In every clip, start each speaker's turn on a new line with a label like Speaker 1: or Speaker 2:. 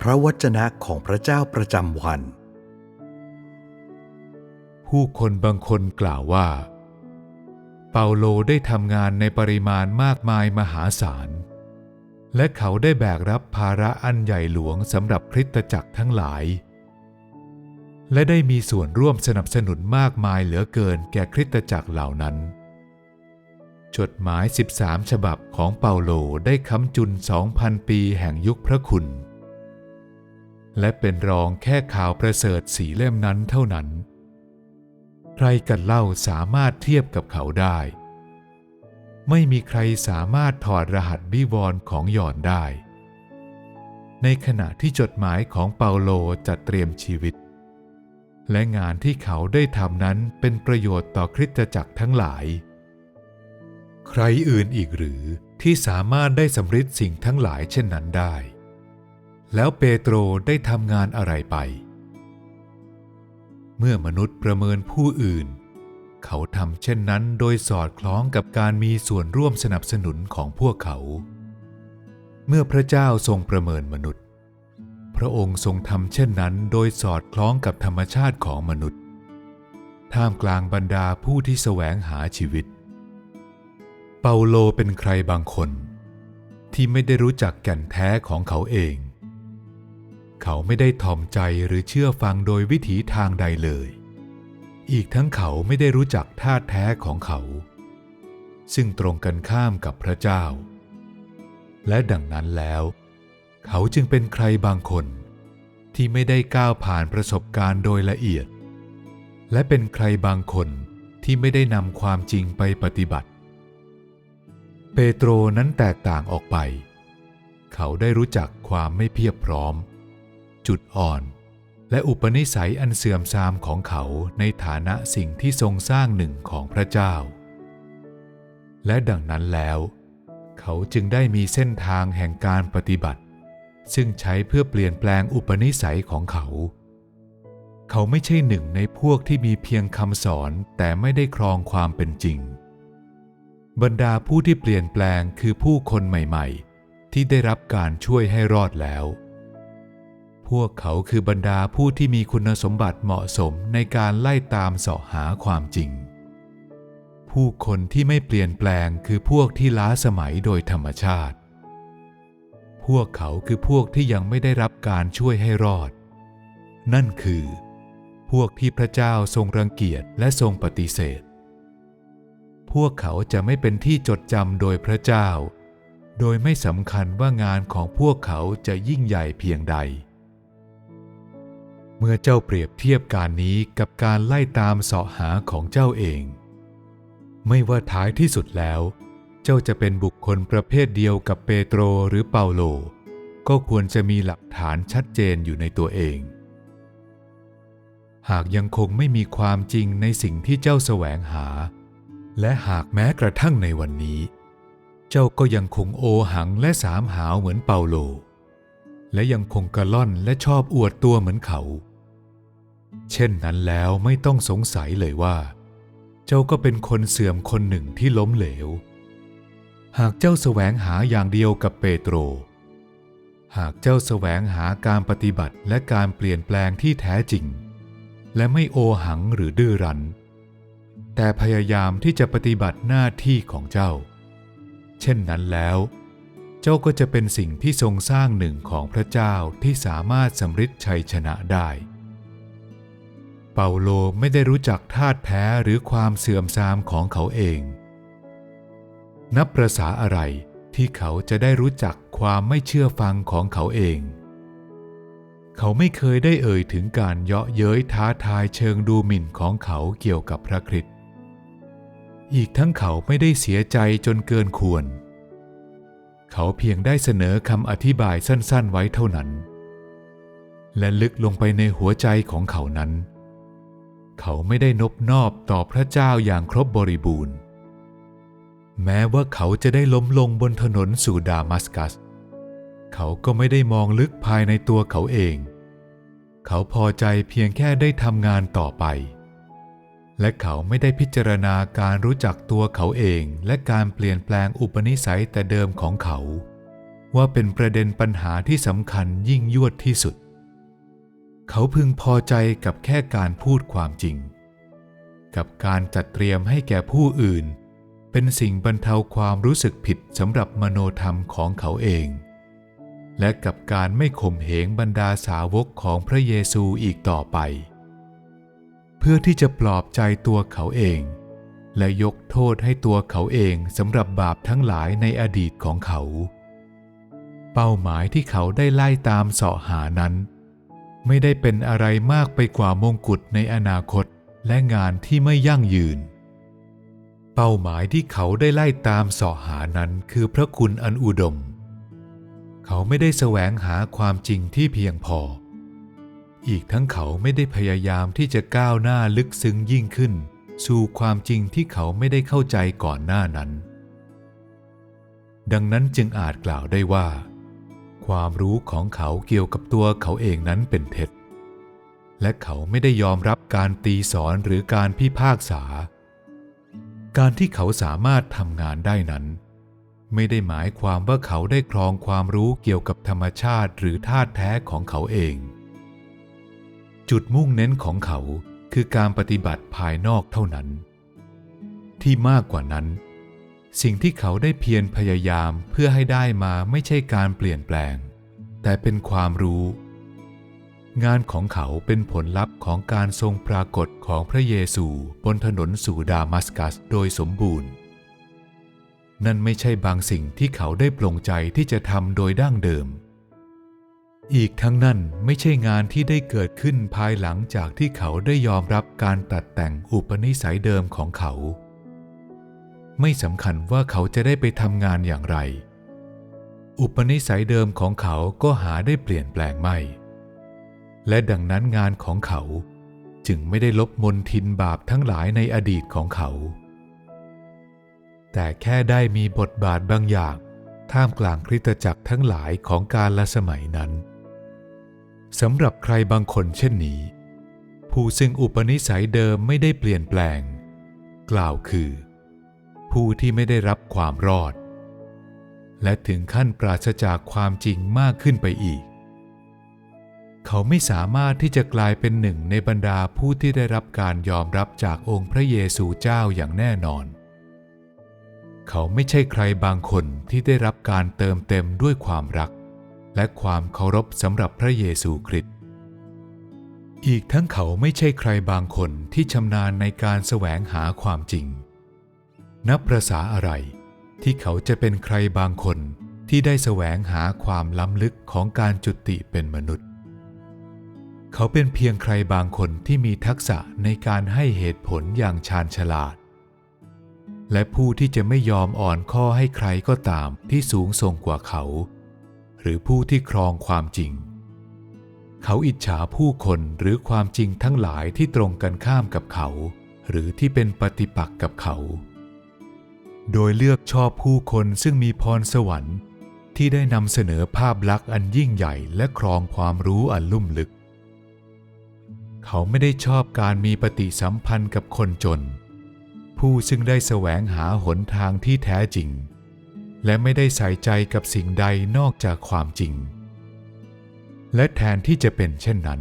Speaker 1: พระวจนะของพระเจ้าประจำวัน
Speaker 2: ผู้คนบางคนกล่าวว่า เปาโลได้ทำงานในปริมาณมากมายมหาศาล และเขาได้แบกรับภาระอันใหญ่หลวงสำหรับคริสตจักรทั้งหลาย และได้มีส่วนร่วมสนับสนุนมากมายเหลือเกินแก่คริสตจักรเหล่านั้นจดหมาย 13 ฉบับของเปาโลได้ค้ำจุน 2,000 ปีแห่งยุคพระคุณ และเป็นรองแค่ข่าวประเสริฐสีเล่มนั้นเท่านั้น ใครกันเล่าสามารถเทียบกับเขาได้ ไม่มีใครสามารถถอดรหัสบิวรของหย่อนได้ ในขณะที่จดหมายของเปาโลจัดเตรียมชีวิต และงานที่เขาได้ทำนั้นเป็นประโยชน์ต่อคริสตจักรทั้งหลาย ใครอื่นอีกหรือที่สามารถได้สำฤทธิ์สิ่งทั้งหลายเช่นนั้นได้ แล้วเปโตรได้ทำงานอะไรไป เมื่อมนุษย์ประเมินผู้อื่น เขาทำเช่นนั้นโดยสอดคล้องกับการมีส่วนร่วมสนับสนุนของพวกเขา เมื่อพระเจ้าทรงประเมินมนุษย์ พระองค์ทรงทำเช่นนั้นโดยสอดคล้องกับธรรมชาติของมนุษย์ ท่ามกลางบรรดาผู้ที่แสวงหาชีวิต เปาโลเป็นใครบางคน ที่ไม่ได้รู้จักแก่นแท้ของเขาเอง เขาไม่ได้ทอมใจหรือเชื่อฟังโดยวิถีทางใดเลย อีกทั้งเขาไม่ได้รู้จักท่าแท้ของเขา ซึ่งตรงกันข้ามกับพระเจ้า และดังนั้นแล้ว เขาจึงเป็นใครบางคนที่ไม่ได้ก้าวผ่านประสบการณ์โดยละเอียด และเป็นใครบางคนที่ไม่ได้นำความจริงไปปฏิบัติ เปโตรนั้นแตกต่างออกไป เขาได้รู้จักความไม่เพียบพร้อม จุดอ่อน และอุปนิสัยอันเสื่อมทรามของเขาในฐานะสิ่งที่ทรงสร้างหนึ่งของพระเจ้า และดังนั้นแล้ว เขาจึงได้มีเส้นทางแห่งการปฏิบัติ ซึ่งใช้เพื่อเปลี่ยนแปลงอุปนิสัยของเขา เขาไม่ใช่หนึ่งในพวกที่มีเพียงคำสอนแต่ไม่ได้ครองความเป็นจริง บรรดาผู้ที่เปลี่ยนแปลงคือผู้คนใหม่ ๆ ที่ได้รับการช่วยให้รอดแล้ว พวกเขาคือบรรดาผู้ที่มีคุณสมบัติเหมาะสมในการไล่ตามเสาะหาความจริง ผู้คนที่ไม่เปลี่ยนแปลงคือพวกที่ล้าสมัยโดยธรรมชาติ พวกเขาคือพวกที่ยังไม่ได้รับการช่วยให้รอด นั่นคือ พวกที่พระเจ้าทรงรังเกียจและทรงปฏิเสธ พวกเขาจะไม่เป็นที่จดจำโดยพระเจ้า โดยไม่สำคัญว่างานของพวกเขาจะยิ่งใหญ่เพียงใด เมื่อเจ้าเปรียบเทียบการนี้กับการไล่ตามเสาะหาของเจ้าเอง ไม่ว่าท้ายที่สุดแล้ว เจ้าจะเป็นบุคคลประเภทเดียวกับเปโตรหรือเปาโล ก็ควรจะมีหลักฐานชัดเจนอยู่ในตัวเอง หากยังคงไม่มีความจริงในสิ่งที่เจ้าแสวงหา และหากแม้กระทั่งในวันนี้ เจ้าก็ยังคงโอหังและสามหาวเหมือนเปาโล และยังคงกระล่อนและชอบอวดตัวเหมือนเขา เช่นนั้นแล้วไม่ต้องสงสัยเลยว่า เจ้าก็เป็นคนเสื่อมคนหนึ่งที่ล้มเหลว หากเจ้าแสวงหาอย่างเดียวกับเปโตร หากเจ้าแสวงหาการปฏิบัติและการเปลี่ยนแปลงที่แท้จริง และไม่โอหังหรือดื้อรั้น แต่พยายามที่จะปฏิบัติหน้าที่ของเจ้า เช่นนั้นแล้ว เจ้าก็จะเป็นสิ่งที่ทรงสร้างหนึ่งของพระเจ้าที่สามารถสำฤทธิ์ชัยชนะได้ เปาโลไม่ได้รู้จักธาตุแท้หรือความเสื่อมทรามของเขาเอง นับประษาอะไรที่เขาจะได้รู้จักความไม่เชื่อฟังของเขาเอง เขาไม่เคยได้เอ่ยถึงการเยาะเย้ยท้าทายเชิงดูหมิ่นของเขาเกี่ยวกับพระคริสต์อีกทั้งเขาไม่ได้เสียใจจนเกินควร เขาเพียงได้เสนอคำอธิบายสั้นๆไว้เท่านั้น และลึกลงไปในหัวใจของเขานั้น เขาไม่ได้นบนอบต่อพระเจ้าอย่างครบบริบูรณ์ แม้ว่าเขาจะได้ล้มลงบนถนนสู่ดามัสกัส เขาก็ไม่ได้มองลึกภายในตัวเขาเอง เขาพอใจเพียงแค่ได้ทำงานต่อไป และเขาไม่ได้พิจารณาการรู้จักตัวเขาเองและการเปลี่ยนแปลงอุปนิสัยแต่เดิมของเขา ว่าเป็นประเด็นปัญหาที่สำคัญยิ่งยวดที่สุด เขาพึงพอใจกับแค่การพูดความจริง กับการจัดเตรียมให้แก่ผู้อื่น เป็นสิ่งบรรเทาความรู้สึกผิดสำหรับมโนธรรมของเขาเอง และกับการไม่ข่มเหงบรรดาสาวกของพระเยซูอีกต่อไป เพื่อที่จะปลอบใจตัวเขาเอง และยกโทษให้ตัวเขาเองสำหรับบาปทั้งหลายในอดีตของเขา เป้าหมายที่เขาได้ไล่ตามเสาะหานั้น ไม่ได้เป็นอะไรมากไปกว่ามงกุฎในอนาคตและงานที่ไม่ยั่งยืน เป้าหมายที่เขาได้ไล่ตามเสาะหานั้นคือพระคุณอันอุดม เขาไม่ได้แสวงหาความจริงที่เพียงพอ อีกทั้งเขาไม่ได้พยายามที่จะก้าวหน้าลึกซึ้งยิ่งขึ้น สู่ความจริงที่เขาไม่ได้เข้าใจก่อนหน้านั้น ดังนั้นจึงอาจกล่าวได้ว่า ความรู้ของเขาเกี่ยวกับตัวเขาเองนั้นเป็นเท็จ และเขาไม่ได้ยอมรับการตีสอนหรือการพิพากษา การที่เขาสามารถทำงานได้นั้น ไม่ได้หมายความว่าเขาได้ครองความรู้เกี่ยวกับธรรมชาติหรือธาตุแท้ของเขาเอง จุดมุ่งเน้นของเขาคือการปฏิบัติภายนอกเท่านั้น ที่มากกว่านั้น สิ่งที่เขาได้เพียรพยายามเพื่อให้ได้มาไม่ใช่การเปลี่ยนแปลง แต่เป็นความรู้ งานของเขาเป็นผลลัพธ์ของการทรงปรากฏของพระเยซูบนถนนสู่ดามัสกัสโดยสมบูรณ์ นั่นไม่ใช่บางสิ่งที่เขาได้ปลงใจที่จะทำโดยดั้งเดิม อีกทั้งนั้นไม่ใช่งานที่ได้เกิดขึ้นภายหลังจากที่เขาได้ยอมรับการตัดแต่งอุปนิสัยเดิมของเขา ไม่สำคัญว่าเขาจะได้ไปทำงานอย่างไร อุปนิสัยเดิมของเขาก็หาได้เปลี่ยนแปลงไม่ และดังนั้นงานของเขาจึงไม่ได้ลบมนทินบาปทั้งหลายในอดีตของเขา แต่แค่ได้มีบทบาทบางอย่างท่ามกลางคริสตจักรทั้งหลายของกาลสมัยนั้นสำหรับใครบางคนเช่นนี้ ผู้ซึ่งอุปนิสัยเดิมไม่ได้เปลี่ยนแปลง กล่าวคือ ผู้ที่ไม่ได้รับความรอด และถึงขั้นปราศจากความจริงมากขึ้นไปอีก เขาไม่สามารถที่จะกลายเป็นหนึ่งในบรรดาผู้ที่ได้รับการยอมรับจากองค์พระเยซูเจ้าอย่างแน่นอน เขาไม่ใช่ใครบางคนที่ได้รับการเติมเต็มด้วยความรัก และความเคารพสำหรับพระเยซูคริสต์อีกทั้งเขาไม่ใช่ใครบางคนที่ชำนาญในการแสวงหาความจริง นับประษาอะไร ที่เขาจะเป็นใครบางคนที่ได้แสวงหาความล้ำลึกของการจุติเป็นมนุษย์ เขาเป็นเพียงใครบางคนที่มีทักษะในการให้เหตุผลอย่างชาญฉลาด และผู้ที่จะไม่ยอมอ่อนข้อให้ใครก็ตามที่สูงส่งกว่าเขา หรือผู้ที่ครองความจริง เขาอิจฉาผู้คนหรือความจริงทั้งหลายที่ตรงกันข้ามกับเขา หรือที่เป็นปฏิปักษ์กับเขา โดยเลือกชอบผู้คนซึ่งมีพรสวรรค์ ที่ได้นำเสนอภาพลักษณ์อันยิ่งใหญ่และครองความรู้อันลุ่มลึก เขาไม่ได้ชอบการมีปฏิสัมพันธ์กับคนจน ผู้ซึ่งได้แสวงหาหนทางที่แท้จริง และไม่ได้ใส่ใจกับสิ่งใดนอกจากความจริง และแทนที่จะเป็นเช่นนั้น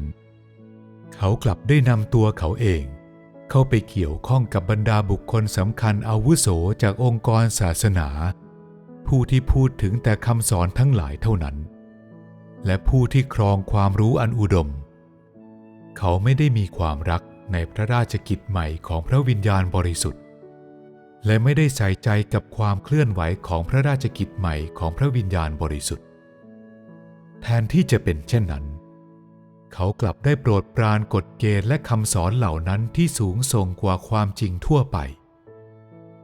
Speaker 2: เขากลับได้นำตัวเขาเอง เข้าไปเกี่ยวข้องกับบรรดาบุคคลสำคัญอาวุโสจากองค์กรศาสนา ผู้ที่พูดถึงแต่คำสอนทั้งหลายเท่านั้น และผู้ที่ครองความรู้อันอุดม เขาไม่ได้มีความรักในพระราชกิจใหม่ของพระวิญญาณบริสุทธิ์ และไม่ได้ใส่ใจกับความเคลื่อนไหวของพระราชกิจใหม่ของพระวิญญาณบริสุทธิ์ แทนที่จะเป็นเช่นนั้น เขากลับได้โปรดปรานกฎเกณฑ์และคำสอนเหล่านั้นที่สูงส่งกว่าความจริงทั่วไป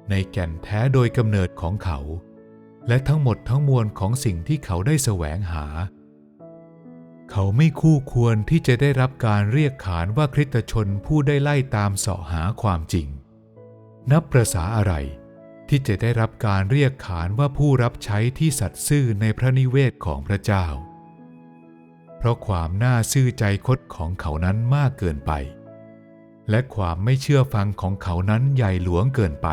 Speaker 2: ในแก่นแท้โดยกำเนิดของเขา และทั้งหมดทั้งมวลของสิ่งที่เขาได้แสวงหา เขาไม่คู่ควรที่จะได้รับการเรียกขานว่าคริสตชนผู้ได้ไล่ตามเสาะหาความจริง นับประษาอะไรที่จะได้รับการเรียกขานว่าผู้รับใช้ที่สัตย์ซื่อในพระนิเวศของพระเจ้า เพราะความน่าซื่อใจคดของเขานั้นมากเกินไป และความไม่เชื่อฟังของเขานั้นใหญ่หลวงเกินไป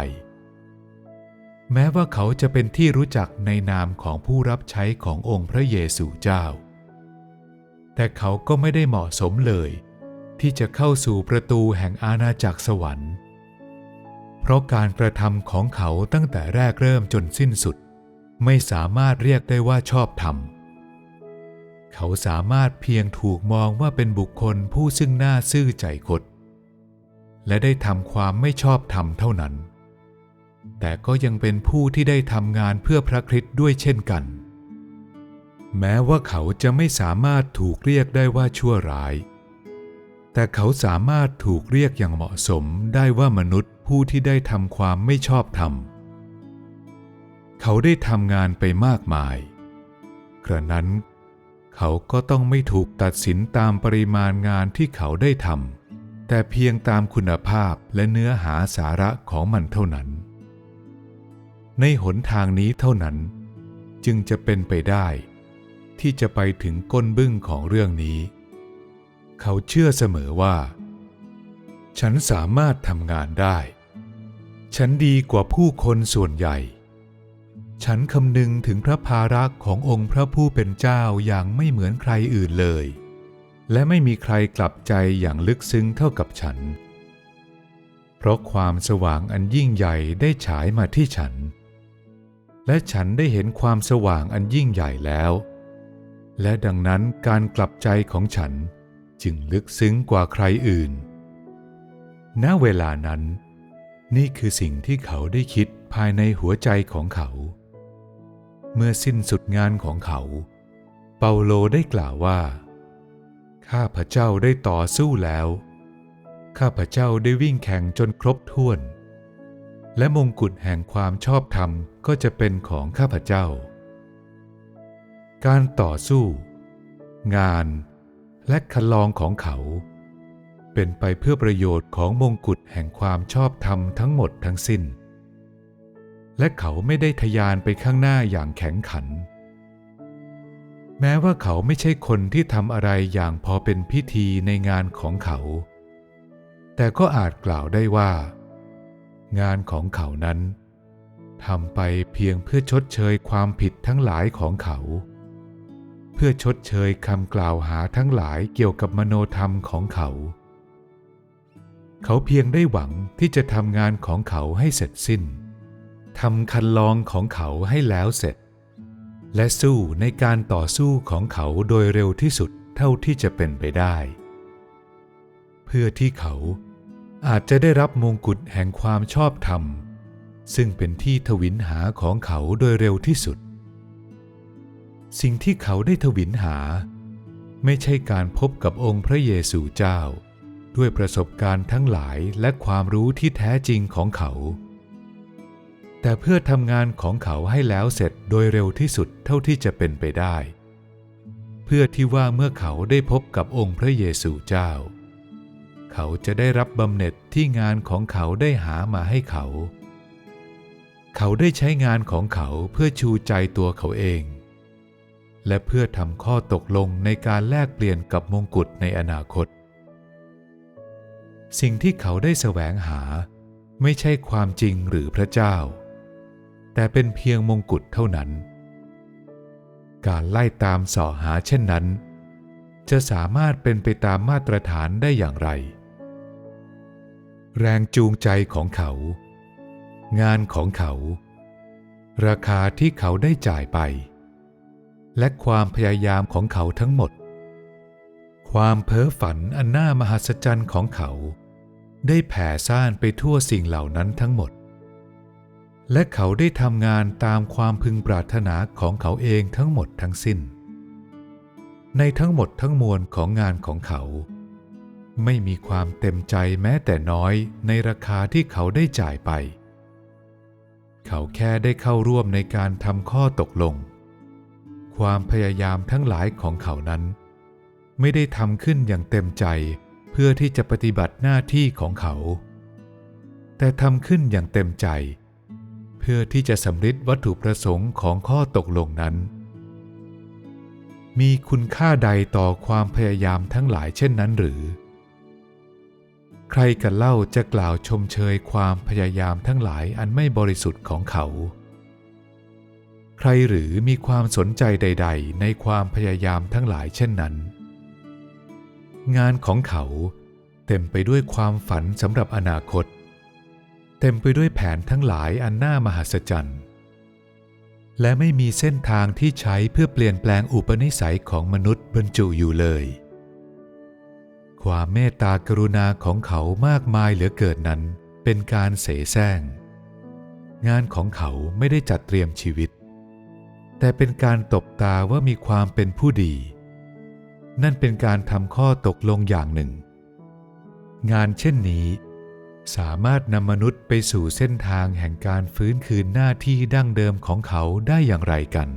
Speaker 2: แม้ว่าเขาจะเป็นที่รู้จักในนามของผู้รับใช้ขององค์พระเยซูเจ้า แต่เขาก็ไม่ได้เหมาะสมเลย ที่จะเข้าสู่ประตูแห่งอาณาจักรสวรรค์ เพราะการกระทำของเขาตั้งแต่แรกเริ่มจนสิ้นสุด ไม่สามารถเรียกได้ว่าชอบธรรม เขาสามารถเพียงถูกมองว่าเป็นบุคคลผู้ซึ่งหน้าซื่อใจคดและได้ทำความไม่ชอบธรรมเท่านั้น แต่ก็ยังเป็นผู้ที่ได้ทำงานเพื่อพระคริสต์ด้วยเช่นกัน แม้ว่าเขาจะไม่สามารถถูกเรียกได้ว่าชั่วร้าย แต่เขาสามารถถูกเรียกอย่างเหมาะสมได้ว่ามนุษย์ผู้ที่ได้ทำความไม่ชอบธรรม เขาได้ทำงานไปมากมาย กระนั้น เขาก็ต้องไม่ถูกตัดสินตามปริมาณงานที่เขาได้ทำแต่เพียงตามคุณภาพและเนื้อหาสาระของมันเท่านั้น ในหนทางนี้เท่านั้น จึงจะเป็นไปได้ ที่จะไปถึงก้นบึ้งของเรื่องนี้ เขาเชื่อเสมอว่า ฉันสามารถทำงานได้ ฉันดีกว่าผู้คนส่วนใหญ่ ฉันคำนึงถึงพระภาระขององค์พระผู้เป็นเจ้าอย่างไม่เหมือนใครอื่นเลย และไม่มีใครกลับใจอย่างลึกซึ้งเท่ากับฉัน เพราะความสว่างอันยิ่งใหญ่ได้ฉายมาที่ฉัน และฉันได้เห็นความสว่างอันยิ่งใหญ่แล้ว และดังนั้นการกลับใจของฉันจึงลึกซึ้งกว่าใครอื่น ณ เวลานั้น นี่คือสิ่งที่เขาได้คิดภายในหัวใจของเขา เมื่อสิ้นสุดงานของเขา เปาโลได้กล่าวว่า ข้าพเจ้าได้ต่อสู้แล้ว ข้าพเจ้าได้วิ่งแข่งจนครบถ้วน และมงกุฎแห่งความชอบธรรมก็จะเป็นของข้าพเจ้า การต่อสู้ งานและคันลองของเขา เป็นไปเพื่อประโยชน์ของมงกุฎแห่งความชอบธรรมทั้งหมดทั้งสิ้น และเขาไม่ได้ทะยานไปข้างหน้าอย่างแข็งขัน แม้ว่าเขาไม่ใช่คนที่ทำอะไรอย่างพอเป็นพิธีในงานของเขา แต่ก็อาจกล่าวได้ว่า งานของเขานั้นทำไปเพียงเพื่อชดเชยความผิดทั้งหลายของเขา เพื่อชดเชยคำกล่าวหาทั้งหลายเกี่ยวกับมโนธรรมของเขา เขาเพียงได้หวังที่จะทำงานของเขาให้เสร็จสิ้น ทำคันลองของเขาให้แล้วเสร็จ และสู้ในการต่อสู้ของเขาโดยเร็วที่สุดเท่าที่จะเป็นไปได้ เพื่อที่เขาอาจจะได้รับมงกุฎแห่งความชอบธรรม ซึ่งเป็นที่ทวินหาของเขาโดยเร็วที่สุด สิ่งที่เขาได้ทวินหา ไม่ใช่การพบกับองค์พระเยซูเจ้า ด้วยประสบการณ์ทั้งหลายและความรู้ที่แท้จริงของเขา แต่เพื่อทำงานของเขาให้แล้วเสร็จโดยเร็วที่สุดเท่าที่จะเป็นไปได้ เพื่อที่ว่าเมื่อเขาได้พบกับองค์พระเยซูเจ้า เขาจะได้รับบำเหน็จที่งานของเขาได้หามาให้เขา เขาได้ใช้งานของเขาเพื่อชูใจตัวเขาเอง และเพื่อทำข้อตกลงในการแลกเปลี่ยนกับมงกุฎในอนาคต สิ่งที่เขาได้แสวงหาไม่ใช่ความจริงหรือพระเจ้า แต่เป็นเพียงมงกุฎเท่านั้น การไล่ตามส่อหาเช่นนั้น จะสามารถเป็นไปตามมาตรฐานได้อย่างไร แรงจูงใจของเขา งานของเขา ราคาที่เขาได้จ่ายไป และความพยายามของเขาทั้งหมด ความเพ้อฝันอันน่ามหัศจรรย์ของเขา ได้แผ่ซ่านไปทั่วสิ่งเหล่านั้นทั้งหมด และเขาได้ทำงานตามความพึงปรารถนาของเขาเองทั้งหมดทั้งสิ้น ในทั้งหมดทั้งมวลของงานของเขา ไม่มีความเต็มใจแม้แต่น้อยในราคาที่เขาได้จ่ายไป เขาแค่ได้เข้าร่วมในการทำข้อตกลง ความพยายามทั้งหลายของเขานั้น ไม่ได้ทำขึ้นอย่างเต็มใจเพื่อที่จะปฏิบัติหน้าที่ของเขา แต่ทำขึ้นอย่างเต็มใจเเพื่อที่จะสำฤทธิ์วัตถุประสงค์ของข้อตกลงนั้น มีคุณค่าใดต่อความพยายามทั้งหลายเช่นนั้นหรือ ใครกันเล่าจะกล่าวชมเชยความพยายามทั้งหลายอันไม่บริสุทธิ์ของเขา ใครหรือมีความสนใจใด ๆ ในความพยายามทั้งหลายเช่นนั้น งานของเขาเต็มไปด้วยความฝันสำหรับอนาคต เต็มไปด้วยแผนทั้งหลายอันน่ามหัศจรรย์ และไม่มีเส้นทางที่ใช้เพื่อเปลี่ยนแปลงอุปนิสัยของมนุษย์บรรจุอยู่เลย ความเมตตากรุณาของเขามากมายเหลือเกินนั้นเป็นการเสแสร้ง งานของเขาไม่ได้จัดเตรียมชีวิต แต่เป็นการตบตาว่ามีความเป็นผู้ดี นั่นเป็นการทำข้อตกลงอย่างหนึ่ง งานเช่นนี้ สามารถนำมนุษย์ไปสู่เส้นทางแห่งการฟื้นคืนหน้าที่ดั้งเดิมของเขาได้อย่างไรกัน